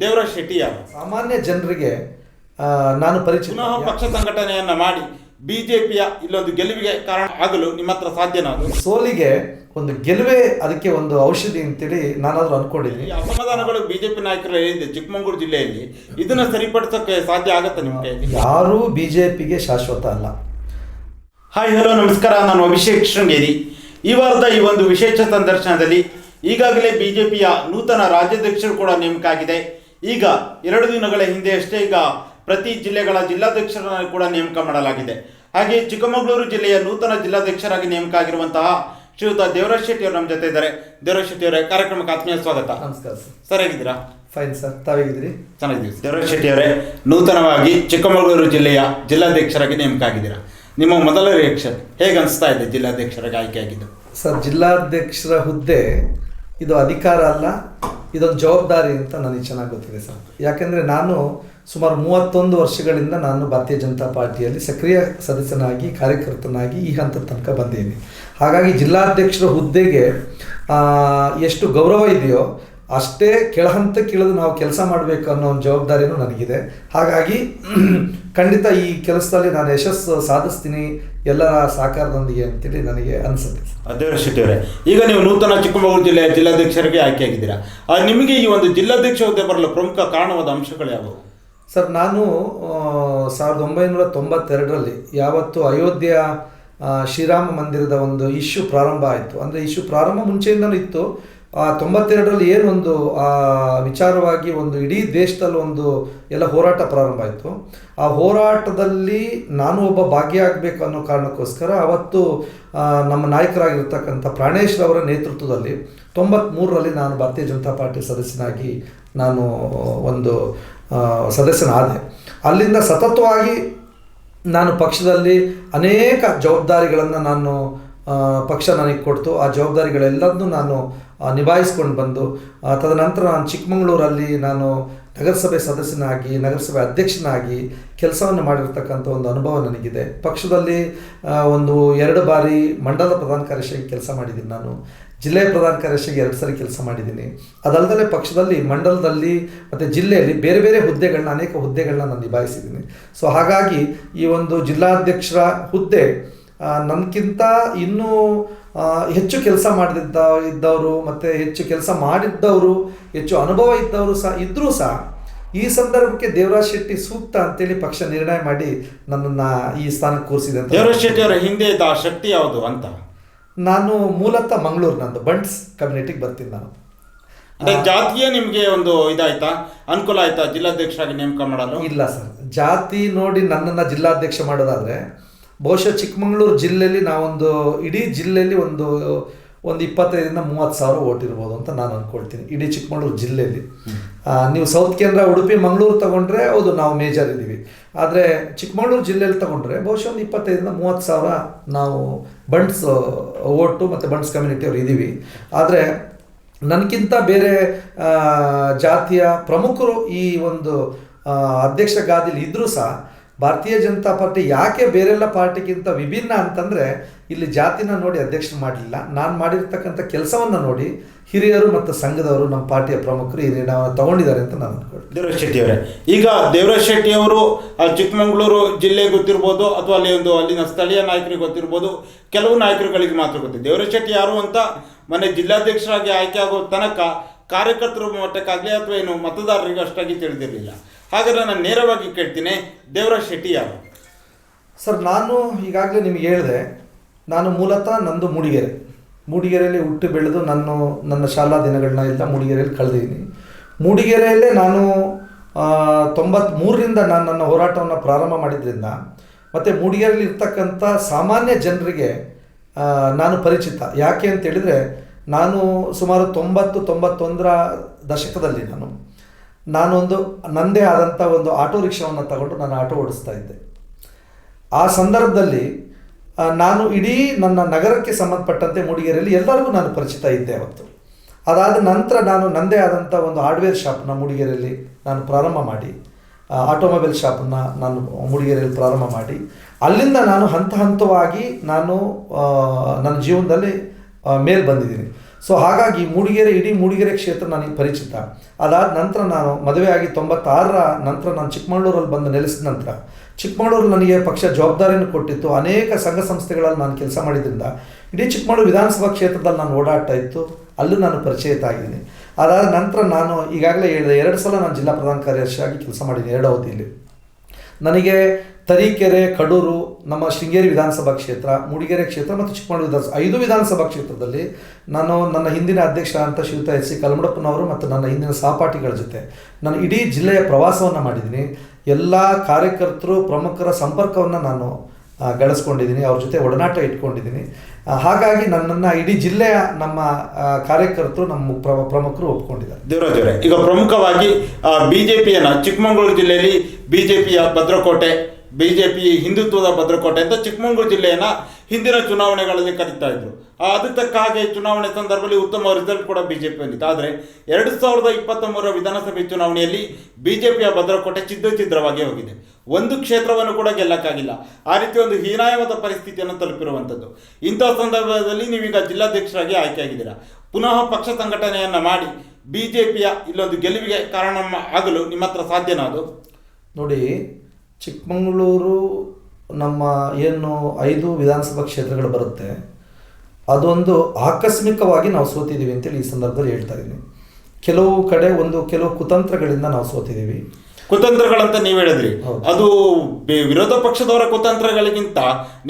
ದೇವರಾಜ್ ಶೆಟ್ಟಿ ಯಾರು ಸಾಮಾನ್ಯ ಜನರಿಗೆ ನಾನು ಪರಿಚಯ ಪುನಃ ಪಕ್ಷ ಸಂಘಟನೆಯನ್ನ ಮಾಡಿ ಬಿಜೆಪಿಯ ಇಲ್ಲೊಂದು ಗೆಲುವಿಗೆ ಕಾರಣ ಆಗಲು ನಿಮ್ಮ ಹತ್ರ ಸಾಧ್ಯನಾ ಅದು ಸೋಲಿಗೆ ಒಂದು ಗೆಲುವೇ ಅದಕ್ಕೆ ಒಂದು ಔಷಧಿ ಅಂತೇಳಿ ನಾನಾದರೂ ಅನ್ಕೊಂಡಿದ್ದೀನಿ. ಈ ಅಸಮಾಧಾನಗಳು ಬಿಜೆಪಿ ನಾಯಕರು ಏನಿದೆ ಚಿಕ್ಕಮಗಳೂರು ಜಿಲ್ಲೆಯಲ್ಲಿ. ಇದನ್ನ ಸರಿಪಡಿಸೋಕೆ ಸಾಧ್ಯ ಆಗುತ್ತೆ ನಿಮಗೆ? ಕೈಯಲ್ಲಿ ಯಾರೂ ಬಿ ಜೆ ಪಿಗೆ ಶಾಶ್ವತ ಅಲ್ಲ. ಹಾಯ್ ಹಲೋ ನಮಸ್ಕಾರ. ನಾನು ಅಭಿಷೇಕ್ ಶೃಂಗೇರಿ. ಈ ವಾರದ ಈ ಒಂದು ವಿಶೇಷ ಸಂದರ್ಶನದಲ್ಲಿ ಈಗಾಗಲೇ ಬಿಜೆಪಿಯ ನೂತನ ರಾಜ್ಯಾಧ್ಯಕ್ಷರು ಕೂಡ ನೇಮಕ ಆಗಿದೆ ಈಗ ಎರಡು ದಿನಗಳ ಹಿಂದೆ ಅಷ್ಟೇ ಈಗ ಪ್ರತಿ ಜಿಲ್ಲೆಗಳ ಜಿಲ್ಲಾಧ್ಯಕ್ಷರನ್ನು ಕೂಡ ನೇಮಕ ಮಾಡಲಾಗಿದೆ. ಹಾಗೆ ಚಿಕ್ಕಮಗಳೂರು ಜಿಲ್ಲೆಯ ನೂತನ ಜಿಲ್ಲಾಧ್ಯಕ್ಷರಾಗಿ ನೇಮಕ ಆಗಿರುವಂತಹ ಶ್ರೀಯುತ ದೇವರಾಜ್ ಶೆಟ್ಟಿ ಅವರು ನಮ್ಮ ಜೊತೆ ಇದ್ದಾರೆ. ದೇವರಾಜ್ ಶೆಟ್ಟಿ ಅವರೇ ಕಾರ್ಯಕ್ರಮಕ್ಕೆ ಆತ್ಮೀಯ ಸ್ವಾಗತ. ನಮಸ್ಕಾರ ಸರ್. ಸರ್ ಹೇಗಿದ್ದೀರಾ ಫೈನ್ ಸರ್ ತಾವೇಗಿದ್ದೀರಿ? ಚೆನ್ನಾಗಿದ್ದೀವಿ ದೇವರಾಜ್ ಶೆಟ್ಟಿ ಅವರೇ ನೂತನವಾಗಿ ಚಿಕ್ಕಮಗಳೂರು ಜಿಲ್ಲೆಯ ಜಿಲ್ಲಾಧ್ಯಕ್ಷರಾಗಿ ನೇಮಕ ಆಗಿದ್ದೀರಾ ನಿಮ್ಮ ಮೊದಲ ರಿಯಾಕ್ಷನ್ ಹೇಗೆ ಅನಿಸ್ತಾ ಇದೆ ಜಿಲ್ಲಾಧ್ಯಕ್ಷರಾಗಿ ಆಯ್ಕೆ ಆಗಿದ್ದು ಸರ್ ಜಿಲ್ಲಾಧ್ಯಕ್ಷರ ಹುದ್ದೆ ಇದು ಅಧಿಕಾರ ಅಲ್ಲ, ಇದೊಂದು ಜವಾಬ್ದಾರಿ ಅಂತ ನನಗೆ ಚೆನ್ನಾಗಿ ಗೊತ್ತಿದೆ ಸರ್. ಯಾಕೆಂದರೆ ನಾನು ಸುಮಾರು ಮೂವತ್ತೊಂದು ವರ್ಷಗಳಿಂದ ನಾನು ಭಾರತೀಯ ಜನತಾ ಪಾರ್ಟಿಯಲ್ಲಿ ಸಕ್ರಿಯ ಸದಸ್ಯನಾಗಿ, ಕಾರ್ಯಕರ್ತನಾಗಿ ಈ ಹಂತದ ತನಕ ಬಂದಿದ್ದೀನಿ. ಹಾಗಾಗಿ ಜಿಲ್ಲಾಧ್ಯಕ್ಷರ ಹುದ್ದೆಗೆ ಎಷ್ಟು ಗೌರವ ಇದೆಯೋ ಅಷ್ಟೇ ಕೆಳಹಂತಕ್ಕಿಳಿದು ನಾವು ಕೆಲಸ ಮಾಡಬೇಕು ಅನ್ನೋ ಒಂದು ಜವಾಬ್ದಾರಿಯೂ ನನಗಿದೆ. ಹಾಗಾಗಿ, ಖಂಡಿತ ಈ ಕೆಲಸದಲ್ಲಿ ನಾನು ಯಶಸ್ಸು ಸಾಧಿಸ್ತೀನಿ ಎಲ್ಲರ ಸಹಕಾರದೊಂದಿಗೆ ಅಂತೇಳಿ ನನಗೆ ಅನಿಸುತ್ತೆ. ಅದೇ ಶೆಟ್ಟಿ ಅವರೇ ಈಗ ನೀವು ನೂತನ ಚಿಕ್ಕಮಗಳೂರು ಜಿಲ್ಲೆಯ ಜಿಲ್ಲಾಧ್ಯಕ್ಷರಿಗೆ ಆಯ್ಕೆಯಾಗಿದ್ದೀರಾ ಆ, ನಿಮಗೆ ಈ ಒಂದು ಜಿಲ್ಲಾಧ್ಯಕ್ಷ ಹುದ್ದೆ ಬರಲು ಪ್ರಮುಖ ಕಾರಣವಾದ ಅಂಶಗಳು ಯಾವುವು? ಸರ್ ನಾನು ಸಾವಿರದ ಒಂಬೈನೂರ ತೊಂಬತ್ತೆರಡರಲ್ಲಿ ಯಾವತ್ತು ಅಯೋಧ್ಯೆಯ ಶ್ರೀರಾಮ ಮಂದಿರದ ಒಂದು ಇಶ್ಯೂ ಪ್ರಾರಂಭ ಆಯಿತು. ಅಂದರೆ ಇಶ್ಯೂ ಪ್ರಾರಂಭ ಮುಂಚೆಯಿಂದಲೂ ಇತ್ತು. ಆ ತೊಂಬತ್ತೆರಡರಲ್ಲಿ ಏನೊಂದು ಆ ವಿಚಾರವಾಗಿ ಒಂದು ಇಡೀ ದೇಶದಲ್ಲಿ ಒಂದು ಎಲ್ಲ ಹೋರಾಟ ಪ್ರಾರಂಭ ಆಯಿತು. ಆ ಹೋರಾಟದಲ್ಲಿ ನಾನು ಒಬ್ಬ ಭಾಗಿಯಾಗಬೇಕು ಅನ್ನೋ ಕಾರಣಕ್ಕೋಸ್ಕರ ಅವತ್ತು ನಮ್ಮ ನಾಯಕರಾಗಿರ್ತಕ್ಕಂಥ ಪ್ರಾಣೇಶ್ ಅವರ ನೇತೃತ್ವದಲ್ಲಿ ತೊಂಬತ್ಮೂರರಲ್ಲಿ ನಾನು ಭಾರತೀಯ ಜನತಾ ಪಾರ್ಟಿ ಸದಸ್ಯನಾಗಿ ನಾನು, ಒಂದು ಸದಸ್ಯನಾದೆ. ಅಲ್ಲಿಂದ ಸತತವಾಗಿ ನಾನು ಪಕ್ಷದಲ್ಲಿ ಅನೇಕ ಜವಾಬ್ದಾರಿಗಳನ್ನು ನಾನು ಪಕ್ಷ ನನಗೆ ಕೊಡ್ತು. ಆ ಜವಾಬ್ದಾರಿಗಳೆಲ್ಲದನ್ನೂ ನಾನು ನಿಭಾಯಿಸ್ಕೊಂಡು ಬಂದು ತದನಂತರ ನಾನು ಚಿಕ್ಕಮಗಳೂರಲ್ಲಿ ನಾನು ನಗರಸಭೆ ಸದಸ್ಯನಾಗಿ, ನಗರಸಭೆ ಅಧ್ಯಕ್ಷನಾಗಿ ಕೆಲಸವನ್ನು ಮಾಡಿರ್ತಕ್ಕಂಥ ಒಂದು ಅನುಭವ ನನಗಿದೆ. ಪಕ್ಷದಲ್ಲಿ ಒಂದು ಎರಡು ಬಾರಿ ಮಂಡಲ ಪ್ರಧಾನ ಕಾರ್ಯದರ್ಶಿಯಾಗಿ ಕೆಲಸ ಮಾಡಿದ್ದೀನಿ ನಾನು. ಜಿಲ್ಲೆಯ ಪ್ರಧಾನ ಕಾರ್ಯದರ್ಶಿಯಾಗಿ ಎರಡು ಸಾರಿ ಕೆಲಸ ಮಾಡಿದ್ದೀನಿ. ಅದಲ್ಲದೆ ಪಕ್ಷದಲ್ಲಿ, ಮಂಡಲದಲ್ಲಿ ಮತ್ತು ಜಿಲ್ಲೆಯಲ್ಲಿ ಬೇರೆ ಬೇರೆ ಹುದ್ದೆಗಳನ್ನ, ಅನೇಕ ಹುದ್ದೆಗಳನ್ನ ನಾನು ನಿಭಾಯಿಸಿದ್ದೀನಿ. ಸೊ, ಹಾಗಾಗಿ ಈ ಒಂದು ಜಿಲ್ಲಾಧ್ಯಕ್ಷರ ಹುದ್ದೆ ನನಗಿಂತ ಇನ್ನೂ ಹೆಚ್ಚು ಕೆಲಸ ಮಾಡಿದ್ದ ಇದ್ದವರು ಮತ್ತು ಹೆಚ್ಚು ಕೆಲಸ ಮಾಡಿದ್ದವರು ಹೆಚ್ಚು ಅನುಭವ ಇದ್ದವರು ಸಹ ಇದ್ದರೂ ಸಹ ಈ ಸಂದರ್ಭಕ್ಕೆ ದೇವರಾಜ್ ಶೆಟ್ಟಿ ಸೂಕ್ತ ಅಂತೇಳಿ ಪಕ್ಷ ನಿರ್ಣಯ ಮಾಡಿ ನನ್ನನ್ನು ಈ ಸ್ಥಾನಕ್ಕೆ ಕೂರಿಸಿದೆ ಅಂತ ದೇವರಾಜ್ ಶೆಟ್ಟಿ ಅವರ ಹಿಂದೆ ಇದ್ದ ಆ ಶಕ್ತಿ ಯಾವುದು ಅಂತ? ನಾನು ಮೂಲತಃ ಮಂಗಳೂರು ನಂದು ಬಂಟ್ಸ್ ಕಮ್ಯುನಿಟಿಗೆ ಬರ್ತೀನಿ ನಾನು. ಜಾತಿಯ ಜಾತಿಯೇ ನಿಮಗೆ ಒಂದು ಇದಾಯ್ತಾ? ಅನುಕೂಲ ಆಯ್ತಾ ಜಿಲ್ಲಾಧ್ಯಕ್ಷರಾಗಿ ನೇಮಕ ಮಾಡಲು? ಇಲ್ಲ ಸರ್ ಜಾತಿ ನೋಡಿ ನನ್ನನ್ನು ಜಿಲ್ಲಾಧ್ಯಕ್ಷ ಮಾಡೋದಾದರೆ ಬಹುಶಃ ಚಿಕ್ಕಮಗಳೂರು ಜಿಲ್ಲೆಯಲ್ಲಿ ನಾವೊಂದು ಇಡೀ ಜಿಲ್ಲೆಯಲ್ಲಿ ಒಂದು ಒಂದು ಇಪ್ಪತ್ತೈದರಿಂದ ಮೂವತ್ತು ಸಾವಿರ ಓಟ್ ಇರ್ಬೋದು ಅಂತ ನಾನು ಅಂದ್ಕೊಳ್ತೀನಿ ಇಡೀ ಚಿಕ್ಕಮಗಳೂರು ಜಿಲ್ಲೆಯಲ್ಲಿ. ನೀವು ಸೌತ್ ಕೇಂದ್ರ ಉಡುಪಿ ಮಂಗಳೂರು ತಗೊಂಡ್ರೆ ಹೌದು ನಾವು ಮೇಜರ್ ಇದ್ದೀವಿ ಆದರೆ ಚಿಕ್ಕಮಗಳೂರು ಜಿಲ್ಲೆಯಲ್ಲಿ ತಗೊಂಡ್ರೆ ಬಹುಶಃ ಒಂದು ಇಪ್ಪತ್ತೈದರಿಂದ ಮೂವತ್ತು ಸಾವಿರ ನಾವು ಬಂಡ್ಸ್ ಓಟು ಮತ್ತು ಬಂಟ್ಸ್ ಕಮ್ಯುನಿಟಿಯವರು ಇದ್ದೀವಿ. ಆದರೆ ನನಗಿಂತ ಬೇರೆ ಜಾತಿಯ ಪ್ರಮುಖರು ಈ ಒಂದು ಅಧ್ಯಕ್ಷ ಗಾದಿಲಿ ಇದ್ದರೂ ಸಹ ಭಾರತೀಯ ಜನತಾ ಪಾರ್ಟಿ ಯಾಕೆ ಬೇರೆಲ್ಲ ಪಾರ್ಟಿಗಿಂತ ವಿಭಿನ್ನ ಅಂತಂದರೆ ಇಲ್ಲಿ ಜಾತಿನ ನೋಡಿ ಅಧ್ಯಕ್ಷರು ಮಾಡಲಿಲ್ಲ. ನಾನು ಮಾಡಿರ್ತಕ್ಕಂಥ ಕೆಲಸವನ್ನು ನೋಡಿ ಹಿರಿಯರು ಮತ್ತು ಸಂಘದವರು ನಮ್ಮ ಪಾರ್ಟಿಯ ಪ್ರಮುಖರು ನಿರ್ಣಯವನ್ನು ತಗೊಂಡಿದ್ದಾರೆ ಅಂತ ನಾನು ಅನ್ಕೊಳ್ತೀನಿ. ದೇವರಾಜ್ ಶೆಟ್ಟಿ ಅವರೇ, ಈಗ ದೇವರಾಜ್ ಶೆಟ್ಟಿ ಅವರು ಚಿಕ್ಕಮಗಳೂರು ಜಿಲ್ಲೆ ಗೊತ್ತಿರ್ಬೋದು ಅಥವಾ ಅಲ್ಲಿ ಒಂದು ಅಲ್ಲಿನ ಸ್ಥಳೀಯ ನಾಯಕರಿಗೆ ಗೊತ್ತಿರ್ಬೋದು, ಕೆಲವು ನಾಯಕರುಗಳಿಗೆ ಮಾತ್ರ ಗೊತ್ತಿದೆ. ದೇವರಾಜ್ ಶೆಟ್ಟಿ ಯಾರು ಅಂತ ಮನೆ ಜಿಲ್ಲಾಧ್ಯಕ್ಷರಾಗಿ ಆಯ್ಕೆ ಆಗೋ ತನಕ ಕಾರ್ಯಕರ್ತರ ಮಟ್ಟಕ್ಕಾಗಲಿ ಅಥವಾ ಏನು ಮತದಾರರಿಗೆ ಅಷ್ಟಾಗಿ ತಿಳಿದಿರಲಿಲ್ಲ. ಹಾಗಾದ್ರೆ ನಾನು ನೇರವಾಗಿ ಕೇಳ್ತೀನಿ ದೇವರಾಜ್ ಶೆಟ್ಟಿ ಯಾರು? ಸರ್, ನಾನು ಈಗಾಗಲೇ ನಿಮಗೆ ಹೇಳಿದೆ, ನಾನು ಮೂಲತಃ ನಂದು ಮೂಡಿಗೆರೆ. ಮೂಡಿಗೆರೆಯಲ್ಲಿ ಹುಟ್ಟು ಬೆಳೆದು ನಾನು ನನ್ನ ಶಾಲಾ ದಿನಗಳನ್ನ ಎಲ್ಲ ಮೂಡಿಗೆರೆಯಲ್ಲಿ ಕಳೆದಿದ್ದೀನಿ. ಮೂಡಿಗೆರೆಯಲ್ಲೇ ನಾನು ತೊಂಬತ್ತ್ಮೂರರಿಂದ ನಾನು ನನ್ನ ಹೋರಾಟವನ್ನು ಪ್ರಾರಂಭ ಮಾಡಿದ್ರಿಂದ, ಮತ್ತು ಮೂಡಿಗೆರೆಯಲ್ಲಿ ಇರ್ತಕ್ಕಂಥ ಸಾಮಾನ್ಯ ಜನರಿಗೆ ನಾನು ಪರಿಚಿತ. ಯಾಕೆ ಅಂತೇಳಿದರೆ ನಾನು ಸುಮಾರು ತೊಂಬತ್ತು, ತೊಂಬತ್ತೊಂದರ ದಶಕದಲ್ಲಿ ನಾನು ನಾನೊಂದು ನನ್ನದೇ ಆದಂಥ ಒಂದು ಆಟೋ ರಿಕ್ಷಾವನ್ನು ತಗೊಂಡು ನಾನು ಆಟೋ ಓಡಿಸ್ತಾ ಇದ್ದೆ. ಆ ಸಂದರ್ಭದಲ್ಲಿ ನಾನು ಇಡೀ ನನ್ನ ನಗರಕ್ಕೆ ಸಂಬಂಧಪಟ್ಟಂತೆ ಮೂಡಿಗೆರೆಯಲ್ಲಿ ಎಲ್ಲರಿಗೂ ನಾನು ಪರಿಚಿತ ಇದ್ದೆ ಅವತ್ತು. ಅದಾದ ನಂತರ ನಾನು ನನ್ನದೇ ಆದಂಥ ಒಂದು ಹಾರ್ಡ್ವೇರ್ ಶಾಪ್ನ ಮೂಡಿಗೆರೆಯಲ್ಲಿ ನಾನು ಪ್ರಾರಂಭ ಮಾಡಿ ಆಟೋಮೊಬೈಲ್ ಶಾಪನ್ನ ನಾನು ಮೂಡಿಗೆರೆಯಲ್ಲಿ ಪ್ರಾರಂಭ ಮಾಡಿ. ಅಲ್ಲಿಂದ ನಾನು ಹಂತ ಹಂತವಾಗಿ ನಾನು ನನ್ನ ಜೀವನದಲ್ಲಿ ಮೇಲೆ ಬಂದಿದ್ದೀನಿ. ಸೊ ಹಾಗಾಗಿ ಮೂಡಿಗೆರೆ ಇಡೀ ಮೂಡಿಗೆರೆ ಕ್ಷೇತ್ರ ನನಗೆ ಪರಿಚಿತ. ಅದಾದ ನಂತರ ನಾನು ಮದುವೆ ಆಗಿ ತೊಂಬತ್ತಾರರ ನಂತರ ನಾನು ಚಿಕ್ಕಮಗಳೂರಲ್ಲಿ ಬಂದು ನೆಲೆಸಿದ ನಂತರ ಚಿಕ್ಕಮಗಳೂರು ನನಗೆ ಪಕ್ಷ ಜವಾಬ್ದಾರಿಯನ್ನು ಕೊಟ್ಟಿತ್ತು. ಅನೇಕ ಸಂಘ ಸಂಸ್ಥೆಗಳಲ್ಲಿ ನಾನು ಕೆಲಸ ಮಾಡಿದ್ರಿಂದ ಇಡೀ ಚಿಕ್ಕಮಗಳೂರು ವಿಧಾನಸಭಾ ಕ್ಷೇತ್ರದಲ್ಲಿ ನಾನು ಓಡಾಟ ಇತ್ತು. ಅಲ್ಲೂ ನಾನು ಪರಿಚಯಿತ ಆಗಿದ್ದೀನಿ. ಅದಾದ ನಂತರ ನಾನು ಈಗಾಗಲೇ ಹೇಳಿದೆ ಎರಡು ಸಲ ನಾನು ಜಿಲ್ಲಾ ಪ್ರಧಾನ ಕಾರ್ಯದರ್ಶಿಯಾಗಿ ಕೆಲಸ ಮಾಡಿದ್ದೀನಿ, ಎರಡು ಅವಧಿಯಲ್ಲಿ. ನನಗೆ ತರೀಕೆರೆ, ಕಡೂರು, ನಮ್ಮ ಶೃಂಗೇರಿ ವಿಧಾನಸಭಾ ಕ್ಷೇತ್ರ, ಮೂಡಿಗೆರೆ ಕ್ಷೇತ್ರ ಮತ್ತು ಚಿಕ್ಕಮಗಳೂರು ವಿಧಾನಸಭಾ ಐದು ವಿಧಾನಸಭಾ ಕ್ಷೇತ್ರದಲ್ಲಿ ನಾನು ನನ್ನ ಹಿಂದಿನ ಅಧ್ಯಕ್ಷ ಅಂತ ಶ್ರೀಯುತ ಎಸ್ ಸಿ ಕಲ್ಮಡಪ್ಪನವರು ಮತ್ತು ನನ್ನ ಹಿಂದಿನ ಸಹಪಾಠಿಗಳ ಜೊತೆ ನಾನು ಇಡೀ ಜಿಲ್ಲೆಯ ಪ್ರವಾಸವನ್ನು ಮಾಡಿದ್ದೀನಿ. ಎಲ್ಲ ಕಾರ್ಯಕರ್ತರು ಪ್ರಮುಖರ ಸಂಪರ್ಕವನ್ನು ನಾನು ಗಳಿಸ್ಕೊಂಡಿದ್ದೀನಿ. ಅವ್ರ ಜೊತೆ ಒಡನಾಟ ಇಟ್ಕೊಂಡಿದ್ದೀನಿ. ಹಾಗಾಗಿ ನನ್ನನ್ನು ಇಡೀ ಜಿಲ್ಲೆಯ ನಮ್ಮ ಕಾರ್ಯಕರ್ತರು, ನಮ್ಮ ಪ್ರ- ಪ್ರಮುಖರು ಒಪ್ಕೊಂಡಿದ್ದಾರೆ. ದೇವರಾಜ್ ಈಗ ಪ್ರಮುಖವಾಗಿ ಬಿ ಜೆ ಪಿಯನ್ನು ಚಿಕ್ಕಮಗಳೂರು ಜಿಲ್ಲೆಯಲ್ಲಿ ಬಿ ಜೆ ಪಿಯ ಭದ್ರಕೋಟೆ ಬಿಜೆಪಿ ಹಿಂದುತ್ವದ ಭದ್ರಕೋಟೆ ಅಂತ ಚಿಕ್ಕಮಗಳೂರು ಜಿಲ್ಲೆಯನ್ನ ಹಿಂದಿನ ಚುನಾವಣೆಗಳಲ್ಲಿ ಕರೀತಾ ಇದ್ರು. ಆ, ಅದಕ್ಕೆ ತಕ್ಕ ಹಾಗೆ ಚುನಾವಣೆ ಸಂದರ್ಭದಲ್ಲಿ ಉತ್ತಮ ರಿಸಲ್ಟ್ ಕೂಡ ಬಿಜೆಪಿ ಬಂದಿತ್ತು. ಆದರೆ ಎರಡು ಸಾವಿರದ ಇಪ್ಪತ್ತ ಮೂರರ ವಿಧಾನಸಭೆ ಚುನಾವಣೆಯಲ್ಲಿ ಬಿಜೆಪಿಯ ಭದ್ರಕೋಟೆ ಚಿದ್ರ ಚಿದ್ರವಾಗಿ ಹೋಗಿದೆ. ಒಂದು ಕ್ಷೇತ್ರವನ್ನು ಕೂಡ ಗೆಲ್ಲಕ್ಕಾಗಿಲ್ಲ. ಆ ರೀತಿ ಒಂದು ಹೀನಾಯವಾದ ಪರಿಸ್ಥಿತಿಯನ್ನು ತಲುಪಿರುವಂಥದ್ದು. ಇಂಥ ಸಂದರ್ಭದಲ್ಲಿ ನೀವೀಗ ಜಿಲ್ಲಾಧ್ಯಕ್ಷರಾಗಿ ಆಯ್ಕೆಯಾಗಿದ್ದೀರಾ. ಪುನಃ ಪಕ್ಷ ಸಂಘಟನೆಯನ್ನ ಮಾಡಿ ಬಿಜೆಪಿಯ ಇಲ್ಲೊಂದು ಗೆಲುವಿಗೆ ಕಾರಣ ಆಗಲು ನಿಮ್ಮ ಹತ್ರ ಸಾಧ್ಯನಾ ಅದು? ನೋಡಿ ಚಿಕ್ಕಮಗಳೂರು ನಮ್ಮ ಏನು ಐದು ವಿಧಾನಸಭಾ ಕ್ಷೇತ್ರಗಳು ಬರುತ್ತೆ ಅದೊಂದು ಆಕಸ್ಮಿಕವಾಗಿ ನಾವು ಸೋತಿದ್ದೀವಿ ಅಂತೇಳಿ ಈ ಸಂದರ್ಭದಲ್ಲಿ ಹೇಳ್ತಾ ಇದ್ದೀನಿ. ಕೆಲವು ಕಡೆ ಒಂದು ಕೆಲವು ಕುತಂತ್ರಗಳಿಂದ ನಾವು ಸೋತಿದ್ದೀವಿ. ಕುತಂತ್ರಗಳಂತ ನೀವು ಹೇಳಿದ್ರಿ. ಅದು ವಿರೋಧ ಪಕ್ಷದವರ ಕುತಂತ್ರಗಳಿಗಿಂತ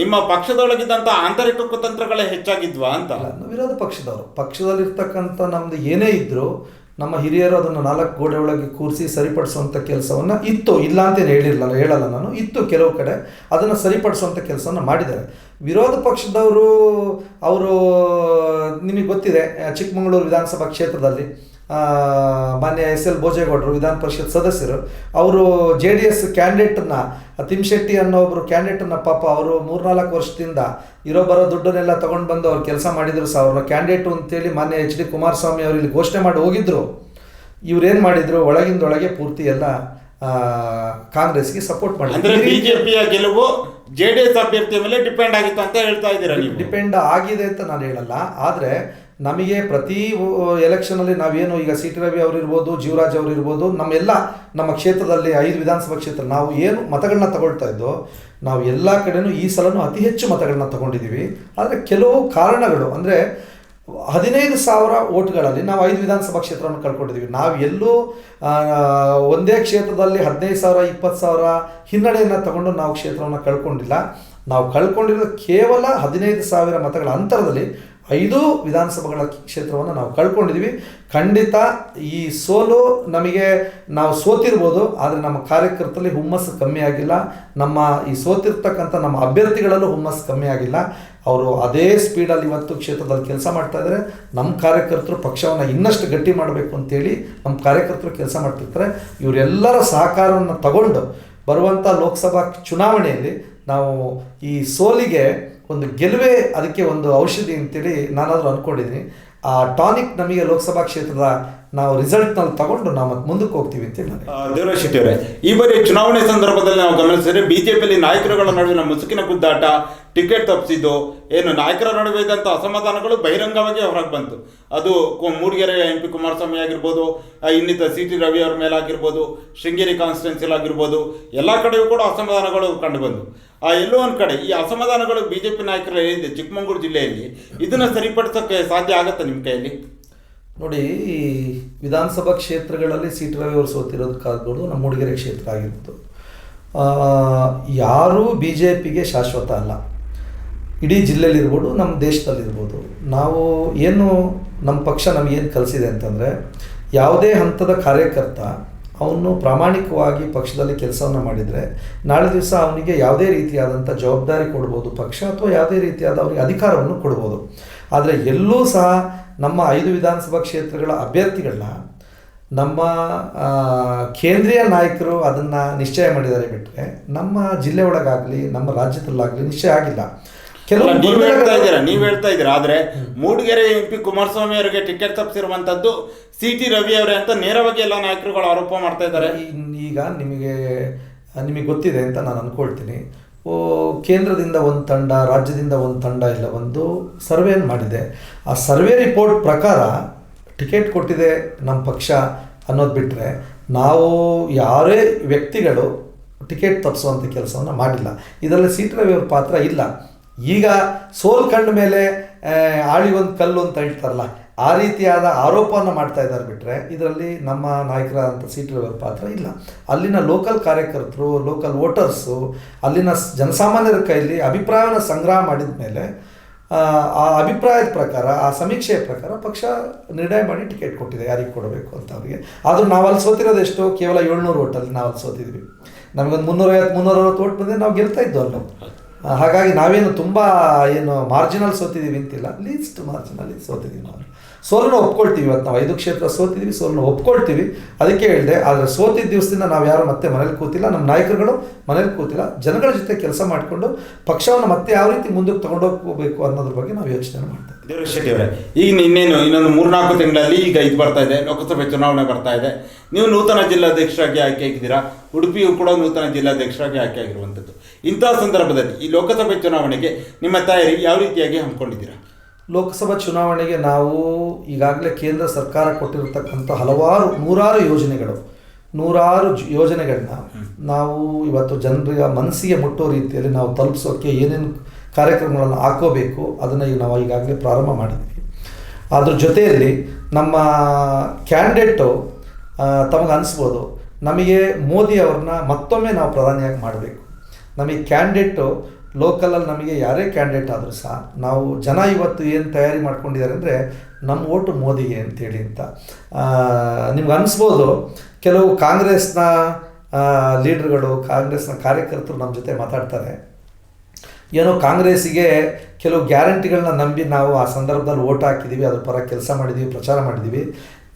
ನಿಮ್ಮ ಪಕ್ಷದೊಳಗಿದ್ದಂತ ಆಂತರಿಕ ಕುತಂತ್ರಗಳೇ ಹೆಚ್ಚಾಗಿದ್ವಾ ಅಂತ? ವಿರೋಧ ಪಕ್ಷದವರು. ಪಕ್ಷದಲ್ಲಿರ್ತಕ್ಕಂಥ ನಮ್ದು ಏನೇ ಇದ್ದರೂ ನಮ್ಮ ಹಿರಿಯರು ಅದನ್ನು ನಾಲ್ಕು ಗೋಡೆ ಒಳಗೆ ಕೂರಿಸಿ ಸರಿಪಡಿಸುವಂಥ ಕೆಲಸವನ್ನು ಇತ್ತು. ಇಲ್ಲ ಅಂತ ಹೇಳಿರಲ್ಲ ಹೇಳಲ್ಲ ನಾನು. ಇತ್ತು ಕೆಲವು ಕಡೆ. ಅದನ್ನು ಸರಿಪಡಿಸುವಂಥ ಕೆಲಸವನ್ನು ಮಾಡಿದ್ದಾರೆ. ವಿರೋಧ ಪಕ್ಷದವರು, ಅವರು, ನಿಮಗೆ ಗೊತ್ತಿದೆ, ಚಿಕ್ಕಮಗಳೂರು ವಿಧಾನಸಭಾ ಕ್ಷೇತ್ರದಲ್ಲಿ ಮಾನ್ಯ ಎಸ್ ಎಲ್ ಭೋಜೇಗೌಡರು ವಿಧಾನ ಪರಿಷತ್ ಸದಸ್ಯರು ಅವರು ಜೆ ಡಿ ಎಸ್ ಕ್ಯಾಂಡಿಡೇಟನ್ನ ತಿಮ್ಶೆಟ್ಟಿ ಅನ್ನೋ ಒಬ್ಬರು ಕ್ಯಾಂಡಿಡೇಟನ್ನ ಪಾಪ ಅವರು ಮೂರ್ನಾಲ್ಕು ವರ್ಷದಿಂದ ಇರೋ ಬರೋ ದುಡ್ಡನ್ನೆಲ್ಲ ತೊಗೊಂಡು ಬಂದು ಅವ್ರು ಕೆಲಸ ಮಾಡಿದರು ಸಹ ಅವ್ರನ್ನ ಕ್ಯಾಂಡಿಡೇಟು ಅಂತೇಳಿ ಮಾನ್ಯ ಎಚ್ ಡಿ ಕುಮಾರಸ್ವಾಮಿ ಅವರು ಇಲ್ಲಿ ಘೋಷಣೆ ಮಾಡಿ ಹೋಗಿದ್ರು. ಇವ್ರೇನು ಮಾಡಿದ್ರು? ಒಳಗಿಂದೊಳಗೆ ಪೂರ್ತಿ ಎಲ್ಲ ಕಾಂಗ್ರೆಸ್ಗೆ ಸಪೋರ್ಟ್ ಮಾಡಿದ್ರು. ಬಿಜೆಪಿಯ ಗೆಲುವು ಎಸ್ ಅಭ್ಯರ್ಥಿಯ ಮೇಲೆ ಡಿಪೆಂಡ್ ಆಗಿತ್ತು ಅಂತ ಹೇಳ್ತಾ ಇದ್ದೀರಾ ಡಿಪೆಂಡ್ ಆಗಿದೆ ಅಂತ ನಾನು ಹೇಳಲ್ಲ. ಆದರೆ ನಮಗೆ ಪ್ರತಿ ಎಲೆಕ್ಷನಲ್ಲಿ ನಾವೇನು ಈಗ ಸಿ ಟಿ ರವಿ ಅವರಿರ್ಬೋದು, ಜೀವರಾಜ್ ಅವರಿರ್ಬೋದು, ನಮ್ಮೆಲ್ಲ ನಮ್ಮ ಕ್ಷೇತ್ರದಲ್ಲಿ ಐದು ವಿಧಾನಸಭಾ ಕ್ಷೇತ್ರ, ನಾವು ಏನು ಮತಗಳನ್ನ ತಗೊಳ್ತಾ ಇದ್ದೋ, ನಾವು ಎಲ್ಲ ಕಡೆನೂ ಈ ಸಲನೂ ಅತಿ ಹೆಚ್ಚು ಮತಗಳನ್ನ ತಗೊಂಡಿದ್ದೀವಿ. ಆದರೆ ಕೆಲವು ಕಾರಣಗಳು, ಅಂದರೆ ಹದಿನೈದು ಸಾವಿರ ಓಟ್ಗಳಲ್ಲಿ ನಾವು ಐದು ವಿಧಾನಸಭಾ ಕ್ಷೇತ್ರವನ್ನು ಕಳ್ಕೊಂಡಿದ್ದೀವಿ. ನಾವು ಎಲ್ಲೂ ಒಂದೇ ಕ್ಷೇತ್ರದಲ್ಲಿ ಹದಿನೈದು ಸಾವಿರ, ಇಪ್ಪತ್ತು ಸಾವಿರ ಹಿನ್ನಡೆಯನ್ನು ತಗೊಂಡು ನಾವು ಕ್ಷೇತ್ರವನ್ನು ಕಳ್ಕೊಂಡಿಲ್ಲ. ನಾವು ಕಳ್ಕೊಂಡಿರೋದು ಕೇವಲ ಹದಿನೈದು ಸಾವಿರ ಮತಗಳ ಅಂತರದಲ್ಲಿ ಐದು ವಿಧಾನಸಭೆಗಳ ಕ್ಷೇತ್ರವನ್ನು ನಾವು ಕಳ್ಕೊಂಡಿದ್ದೀವಿ. ಖಂಡಿತ ಈ ಸೋಲು ನಮಗೆ ನಾವು ಸೋತಿರ್ಬೋದು, ಆದರೆ ನಮ್ಮ ಕಾರ್ಯಕರ್ತರಲ್ಲಿ ಹುಮ್ಮಸ್ಸು ಕಮ್ಮಿ ಆಗಿಲ್ಲ. ನಮ್ಮ ಈ ಸೋತಿರ್ತಕ್ಕಂಥ ನಮ್ಮ ಅಭ್ಯರ್ಥಿಗಳಲ್ಲೂ ಹುಮ್ಮಸ್ಸು ಕಮ್ಮಿ ಆಗಿಲ್ಲ. ಅವರು ಅದೇ ಸ್ಪೀಡಲ್ಲಿ ಇವತ್ತು ಕ್ಷೇತ್ರದಲ್ಲಿ ಕೆಲಸ ಮಾಡ್ತಾ ಇದ್ದಾರೆ. ನಮ್ಮ ಕಾರ್ಯಕರ್ತರು ಪಕ್ಷವನ್ನು ಇನ್ನಷ್ಟು ಗಟ್ಟಿ ಮಾಡಬೇಕು ಅಂತೇಳಿ ನಮ್ಮ ಕಾರ್ಯಕರ್ತರು ಕೆಲಸ ಮಾಡ್ತಿರ್ತಾರೆ. ಇವರೆಲ್ಲರ ಸಹಕಾರವನ್ನು ತಗೊಂಡು ಬರುವಂಥ ಲೋಕಸಭಾ ಚುನಾವಣೆಯಲ್ಲಿ ನಾವು ಈ ಸೋಲಿಗೆ ಒಂದು ಗೆಲುವೇ ಅದಕ್ಕೆ ಒಂದು ಔಷಧಿ ಅಂತೇಳಿ ನಾನಾದರೂ ಅಂದ್ಕೊಂಡಿದ್ದೀನಿ ಆ ಟಾನಿಕ್ ನಮಗೆ ಲೋಕಸಭಾ ಕ್ಷೇತ್ರದ ನಾವು ರಿಸಲ್ಟ್ನಲ್ಲಿ ತಗೊಂಡು ನಾವು ಮತ್ತೆ ಮುಂದಕ್ಕೆ ಹೋಗ್ತೀವಿ ಅಂತ ದೇವರಾಜ್ ಶೆಟ್ಟಿ ಅವರೇ, ಈ ಬಾರಿ ಚುನಾವಣೆ ಸಂದರ್ಭದಲ್ಲಿ ನಾವು ಗಮನಿಸಿದ್ರೆ ಬಿಜೆಪಿಯಲ್ಲಿ ನಾಯಕರುಗಳ ನಡುವಿನ ಮುಸುಕಿನ ಗುದ್ದಾಟ ಟಿಕೆಟ್ ತಪ್ಪಿಸಿದ್ದು, ಏನು ನಾಯಕರ ನಡುವೆ ಇದ್ದಂಥ ಅಸಮಾಧಾನಗಳು ಬಹಿರಂಗವಾಗಿ ಹೊರಗೆ ಬಂತು. ಅದು ಮೂಡಿಗೆರೆ ಎಂ ಪಿ ಕುಮಾರಸ್ವಾಮಿ ಆಗಿರ್ಬೋದು ಇನ್ನಿತರ ಇನ್ನಿತ ಸಿ ಟಿ ರವಿ ಅವರ ಮೇಲೆ ಆಗಿರ್ಬೋದು, ಶೃಂಗೇರಿ ಕಾನ್ಸ್ಟಿಟ್ಯೂನ್ಸಿಲ್ ಆಗಿರ್ಬೋದು, ಎಲ್ಲ ಕಡೆಯೂ ಕೂಡ ಅಸಮಾಧಾನಗಳು ಕಂಡುಬಂದು ಆ, ಎಲ್ಲೋ ಒಂದು ಕಡೆ ಈ ಅಸಮಾಧಾನಗಳು ಬಿ ಜೆ ಪಿ ನಾಯಕರು ಏನಿದೆ, ಚಿಕ್ಕಮಗಳೂರು ಜಿಲ್ಲೆಯಲ್ಲಿ, ಇದನ್ನು ಸರಿಪಡಿಸೋಕ್ಕೆ ಸಾಧ್ಯ ಆಗತ್ತಾ ನಿಮ್ಮ ಕೈಯಲ್ಲಿ? ನೋಡಿ, ಈ ವಿಧಾನಸಭಾ ಕ್ಷೇತ್ರಗಳಲ್ಲಿ ಸೀಟು ಟಿ ರವಿ ಅವರು ಸೋತಿರೋದಕ್ಕಾಗ್ಬೋದು ನಮ್ಮ ಮೂಡಿಗೆರೆ ಕ್ಷೇತ್ರ ಆಗಿರ್ಬೋದು ಯಾರೂ ಬಿ ಜೆ ಪಿಗೆ ಶಾಶ್ವತ ಅಲ್ಲ. ಇಡೀ ಜಿಲ್ಲೆಯಲ್ಲಿರ್ಬೋದು, ನಮ್ಮ ದೇಶದಲ್ಲಿರ್ಬೋದು. ನಾವು ಏನು, ನಮ್ಮ ಪಕ್ಷ ನಮಗೇನು ಕಲಿಸಿದೆ ಅಂತಂದರೆ, ಯಾವುದೇ ಹಂತದ ಕಾರ್ಯಕರ್ತ ಅವನು ಪ್ರಾಮಾಣಿಕವಾಗಿ ಪಕ್ಷದಲ್ಲಿ ಕೆಲಸವನ್ನು ಮಾಡಿದರೆ, ನಾಳೆ ದಿವಸ ಅವನಿಗೆ ಯಾವುದೇ ರೀತಿಯಾದಂಥ ಜವಾಬ್ದಾರಿ ಕೊಡ್ಬೋದು ಪಕ್ಷ, ಅಥವಾ ಯಾವುದೇ ರೀತಿಯಾದ ಅವನಿಗೆ ಅಧಿಕಾರವನ್ನು ಕೊಡ್ಬೋದು. ಆದರೆ ಎಲ್ಲೂ ಸಹ ನಮ್ಮ ಐದು ವಿಧಾನಸಭಾ ಕ್ಷೇತ್ರಗಳ ಅಭ್ಯರ್ಥಿಗಳನ್ನ ನಮ್ಮ ಕೇಂದ್ರೀಯ ನಾಯಕರು ಅದನ್ನು ನಿಶ್ಚಯ ಮಾಡಿದ್ದಾರೆ ಬಿಟ್ಟರೆ ನಮ್ಮ ಜಿಲ್ಲೆ ಒಳಗಾಗಲಿ ನಮ್ಮ ರಾಜ್ಯದಲ್ಲಾಗಲಿ ನಿಶ್ಚಯ ಆಗಿಲ್ಲ. ಕೆಲವು ನೀವು ಹೇಳ್ತಾ ಇದ್ದೀರಾ ನೀವು ಹೇಳ್ತಾ ಇದ್ದೀರಾ ಆದರೆ ಮೂಡಿಗೆರೆ ಎಂ ಪಿ ಕುಮಾರಸ್ವಾಮಿ ಅವರಿಗೆ ಟಿಕೆಟ್ ತಪ್ಪಿಸಿರುವಂಥದ್ದು ಸಿ ಟಿ ರವಿ ಅವರೇ ಅಂತ ನೇರವಾಗಿ ಎಲ್ಲ ನಾಯಕರುಗಳು ಆರೋಪ ಮಾಡ್ತಾ ಇದ್ದಾರೆ. ಈಗ ನಿಮಗೆ ನಿಮಗೆ ಗೊತ್ತಿದೆ ಅಂತ ನಾನು ಅಂದ್ಕೊಳ್ತೀನಿ ಕೇಂದ್ರದಿಂದ ಒಂದು ತಂಡ, ರಾಜ್ಯದಿಂದ ಒಂದು ತಂಡ ಇಲ್ಲ, ಒಂದು ಸರ್ವೆಯನ್ನು ಮಾಡಿದೆ. ಆ ಸರ್ವೆ ರಿಪೋರ್ಟ್ ಪ್ರಕಾರ ಟಿಕೆಟ್ ಕೊಟ್ಟಿದೆ ನಮ್ಮ ಪಕ್ಷ ಅನ್ನೋದು ಬಿಟ್ಟರೆ ನಾವು ಯಾರೇ ವ್ಯಕ್ತಿಗಳು ಟಿಕೆಟ್ ತಪ್ಪಿಸುವಂಥ ಕೆಲಸವನ್ನು ಮಾಡಿಲ್ಲ. ಇದರಲ್ಲಿ ಸೀಟ್ ರವಿಯವ್ರ ಪಾತ್ರ ಇಲ್ಲ. ಈಗ ಸೋಲ್ ಕಂಡ ಮೇಲೆ ಆಳಿ ಒಂದು ಕಲ್ಲು ಅಂತ ಹೇಳ್ತಾರಲ್ಲ ಆ ರೀತಿಯಾದ ಆರೋಪವನ್ನು ಮಾಡ್ತಾ ಇದ್ದಾರೆ ಬಿಟ್ಟರೆ ಇದರಲ್ಲಿ ನಮ್ಮ ಸೀಟ್ ರವಿಯವ್ರ ಪಾತ್ರ ಇಲ್ಲ. ಅಲ್ಲಿನ ಲೋಕಲ್ ಕಾರ್ಯಕರ್ತರು ಲೋಕಲ್ ವೋಟರ್ಸು ಅಲ್ಲಿನ ಜನಸಾಮಾನ್ಯರ ಕೈಯಲ್ಲಿ ಅಭಿಪ್ರಾಯವನ್ನು ಸಂಗ್ರಹ ಮಾಡಿದ ಮೇಲೆ, ಆ ಅಭಿಪ್ರಾಯದ ಪ್ರಕಾರ, ಆ ಸಮೀಕ್ಷೆಯ ಪ್ರಕಾರ ಪಕ್ಷ ನಿರ್ಣಯ ಮಾಡಿ ಟಿಕೆಟ್ ಕೊಟ್ಟಿದೆ, ಯಾರಿಗೆ ಕೊಡಬೇಕು ಅಂತ ಅವರಿಗೆ. ಆದರೂ ನಾವು ಅಲ್ಲಿ ಸೋತಿರೋದು ಎಷ್ಟು? ಕೇವಲ ಏಳ್ನೂರು ಓಟಲ್ಲಿ ನಾವು ಅಲ್ಲಿ ಸೋತಿದ್ವಿ. ನಮಗೊಂದು ಮುನ್ನೂರೈವತ್ತು ಮುನ್ನೂರವತ್ತು ಓಟ್ ಬಂದರೆ ನಾವು ಗೆಲ್ತಾ ಇದ್ದು ಅಲ್ಲೂ. ಹಾಗಾಗಿ ನಾವೇನು ತುಂಬ ಏನು ಮಾರ್ಜಿನಲ್ ಸೋತಿದ್ದೀವಿ ಅಂತಿಲ್ಲ ಲೀಸ್ಟ್ ಮಾರ್ಜಿನಲ್ಲಿ ಸೋತಿದ್ದೀವಿ ನಾವು. ಸೋಲನ್ನು ಒಪ್ಕೊಳ್ತೀವಿ. ಇವತ್ತು ನಾವು ಐದು ಕ್ಷೇತ್ರ ಸೋತಿದ್ದೀವಿ ಸೋಲನ್ನ ಒಪ್ಕೊಳ್ತೀವಿ. ಅದಕ್ಕೆ ಹೇಳಿದೆ, ಆದರೆ ಸೋತಿದ್ದ ದಿವಸದಿಂದ ನಾವು ಯಾರು ಮತ್ತೆ ಮನೇಲಿ ಕೂತಿಲ್ಲ. ನಮ್ಮ ನಾಯಕರುಗಳು ಮನೇಲಿ ಕೂತಿಲ್ಲ. ಜನಗಳ ಜೊತೆ ಕೆಲಸ ಮಾಡಿಕೊಂಡು ಪಕ್ಷವನ್ನು ಮತ್ತೆ ಯಾವ ರೀತಿ ಮುಂದಕ್ಕೆ ತೊಗೊಂಡೋಗ್ಬೇಕು ಅನ್ನೋದ್ರ ಬಗ್ಗೆ ನಾವು ಯೋಚನೆ ಮಾಡ್ತೀವಿ ದೇವರ, ಶೆಟ್ಟಿ ಅವರೇ, ಈಗ ಇನ್ನೇನು, ಇನ್ನೊಂದು ಮೂರ್ನಾಲ್ಕು ತಿಂಗಳಲ್ಲಿ ಈಗ ಇದು ಬರ್ತಾ ಇದೆ. ಲೋಕಸಭೆ ಚುನಾವಣೆ ಬರ್ತಾ ಇದೆ. ನೀವು ನೂತನ ಜಿಲ್ಲಾಧ್ಯಕ್ಷರಾಗಿ ಆಯ್ಕೆ ಆಗಿದ್ದೀರಾ? ಉಡುಪಿಯು ಕೂಡ ನೂತನ ಜಿಲ್ಲಾಧ್ಯಕ್ಷರಾಗಿ ಆಯ್ಕೆ ಆಗಿರುವಂಥದ್ದು. ಇಂತಹ ಸಂದರ್ಭದಲ್ಲಿ ಈ ಲೋಕಸಭೆ ಚುನಾವಣೆಗೆ ನಿಮ್ಮ ತಯಾರಿ ಯಾವ ರೀತಿಯಾಗಿ ಹಮ್ಮಿಕೊಂಡಿದ್ದೀರಾ? ಲೋಕಸಭಾ ಚುನಾವಣೆಗೆ ನಾವು ಈಗಾಗಲೇ ಕೇಂದ್ರ ಸರ್ಕಾರ ಕೊಟ್ಟಿರತಕ್ಕಂಥ ಹಲವಾರು, ನೂರಾರು ಯೋಜನೆಗಳು. ನೂರಾರು ಯೋಜನೆಗಳನ್ನ ನಾವು ಇವತ್ತು ಜನರ ಮನಸ್ಸಿಗೆ ಮುಟ್ಟೋ ರೀತಿಯಲ್ಲಿ ನಾವು ತಲುಪಿಸೋಕ್ಕೆ ಏನೇನು ಕಾರ್ಯಕ್ರಮಗಳನ್ನು ಹಾಕೋಬೇಕು, ಅದನ್ನು ಈಗ ನಾವು ಈಗಾಗಲೇ ಪ್ರಾರಂಭ ಮಾಡಿದ್ವಿ. ಅದ್ರ ಜೊತೆಯಲ್ಲಿ ನಮ್ಮ ಕ್ಯಾಂಡಿಡೇಟು ತಮಗೆ ಅನಿಸ್ಬೋದು, ನಮಗೆ ಮೋದಿ ಅವ್ರನ್ನ ಮತ್ತೊಮ್ಮೆ ನಾವು ಪ್ರಧಾನಿಯಾಗಿ ಮಾಡಬೇಕು. ನಮಗೆ ಕ್ಯಾಂಡಿಡೇಟು ಲೋಕಲಲ್ಲಿ ನಮಗೆ ಯಾರೇ ಕ್ಯಾಂಡಿಡೇಟ್ ಆದರೂ ಸಹ ನಾವು ಜನ ಇವತ್ತು ಏನು ತಯಾರಿ ಮಾಡ್ಕೊಂಡಿದ್ದಾರೆ ಅಂದರೆ ನಮ್ಮ ಓಟು ಮೋದಿಗೆ ಅಂತೇಳಿ ಅಂತ. ನಿಮ್ಗೆ ಅನಿಸ್ಬೋದು, ಕೆಲವು ಕಾಂಗ್ರೆಸ್ನ ಲೀಡ್ರ್ಗಳು, ಕಾಂಗ್ರೆಸ್ನ ಕಾರ್ಯಕರ್ತರು ನಮ್ಮ ಜೊತೆ ಮಾತಾಡ್ತಾರೆ. ಏನೋ ಕಾಂಗ್ರೆಸ್ಸಿಗೆ ಕೆಲವು ಗ್ಯಾರಂಟಿಗಳನ್ನ ನಂಬಿ ನಾವು ಆ ಸಂದರ್ಭದಲ್ಲಿ ಓಟ್ ಹಾಕಿದ್ದೀವಿ ಅದ್ರ ಪರ ಕೆಲಸ ಮಾಡಿದ್ದೀವಿ ಪ್ರಚಾರ ಮಾಡಿದ್ದೀವಿ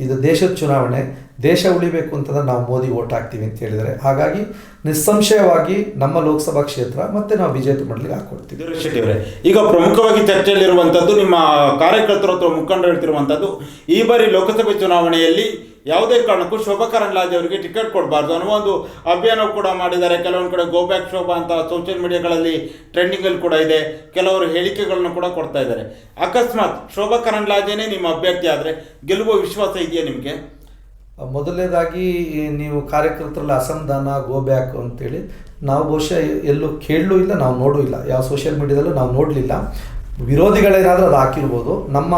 ಇದು ದೇಶದ ಚುನಾವಣೆ, ದೇಶ ಉಳಿಬೇಕು ಅಂತಂದ್ರೆ ನಾವು ಮೋದಿ ಓಟ್ ಹಾಕ್ತೀವಿ ಅಂತ ಹೇಳಿದರೆ ಹಾಗಾಗಿ ನಿಸ್ಸಂಶಯವಾಗಿ ನಮ್ಮ ಲೋಕಸಭಾ ಕ್ಷೇತ್ರ ಮತ್ತೆ ನಾವು ಬಿಜೆಪಿ ಮಾಡಲಿಕ್ಕೆ ಹಾಕೊಡ್ತೀವಿ ಶೆಟ್ಟಿ ಅವರೇ, ಈಗ ಪ್ರಮುಖವಾಗಿ ಚರ್ಚೆಯಲ್ಲಿರುವಂಥದ್ದು ನಿಮ್ಮ ಕಾರ್ಯಕರ್ತರು ಅಥವಾ ಮುಖಂಡರು ಹೇಳ್ತಿರುವಂಥದ್ದು ಈ ಬಾರಿ ಲೋಕಸಭೆ ಚುನಾವಣೆಯಲ್ಲಿ ಯಾವುದೇ ಕಾರಣಕ್ಕೂ ಶೋಭಾ ಕರಂದ್ಲಾಜೆ ಅವರಿಗೆ ಟಿಕೆಟ್ ಕೊಡಬಾರ್ದು. ಅನ್ನೋ ಒಂದು ಅಭಿಯಾನ ಕೂಡ ಮಾಡಿದ್ದಾರೆ. ಕೆಲವೊಂದು ಕಡೆ ಗೋ ಬ್ಯಾಕ್ ಶೋಭಾ ಅಂತ ಸೋಷಿಯಲ್ ಮೀಡಿಯಾಗಳಲ್ಲಿ ಟ್ರೆಂಡಿಂಗಲ್ಲಿ ಕೂಡ ಇದೆ. ಕೆಲವರು ಹೇಳಿಕೆಗಳನ್ನು ಕೂಡ ಕೊಡ್ತಾ ಇದ್ದಾರೆ. ಅಕಸ್ಮಾತ್ ಶೋಭಾ ಕರಂದ್ಲಾಜೆನೇ ನಿಮ್ಮ ಅಭ್ಯರ್ಥಿ ಆದರೆ ಗೆಲ್ಲುವ ವಿಶ್ವಾಸ ಇದೆಯಾ ನಿಮಗೆ? ಮೊದಲನೇದಾಗಿ ನೀವು ಕಾರ್ಯಕರ್ತರಲ್ಲಿ ಅಸಂಧಾನ ಗೋ ಬ್ಯಾಕ್ ಅಂತೇಳಿ ನಾವು ಬಹುಶಃ ಎಲ್ಲೂ ಕೇಳಲೂ ಇಲ್ಲ, ನಾವು ನೋಡೂ ಇಲ್ಲ. ಯಾವ ಸೋಷಿಯಲ್ ಮೀಡಿಯಾದಲ್ಲೂ ನಾವು ನೋಡಲಿಲ್ಲ. ವಿರೋಧಿಗಳೇನಾದರೂ ಅದು ಹಾಕಿರ್ಬೋದು. ನಮ್ಮ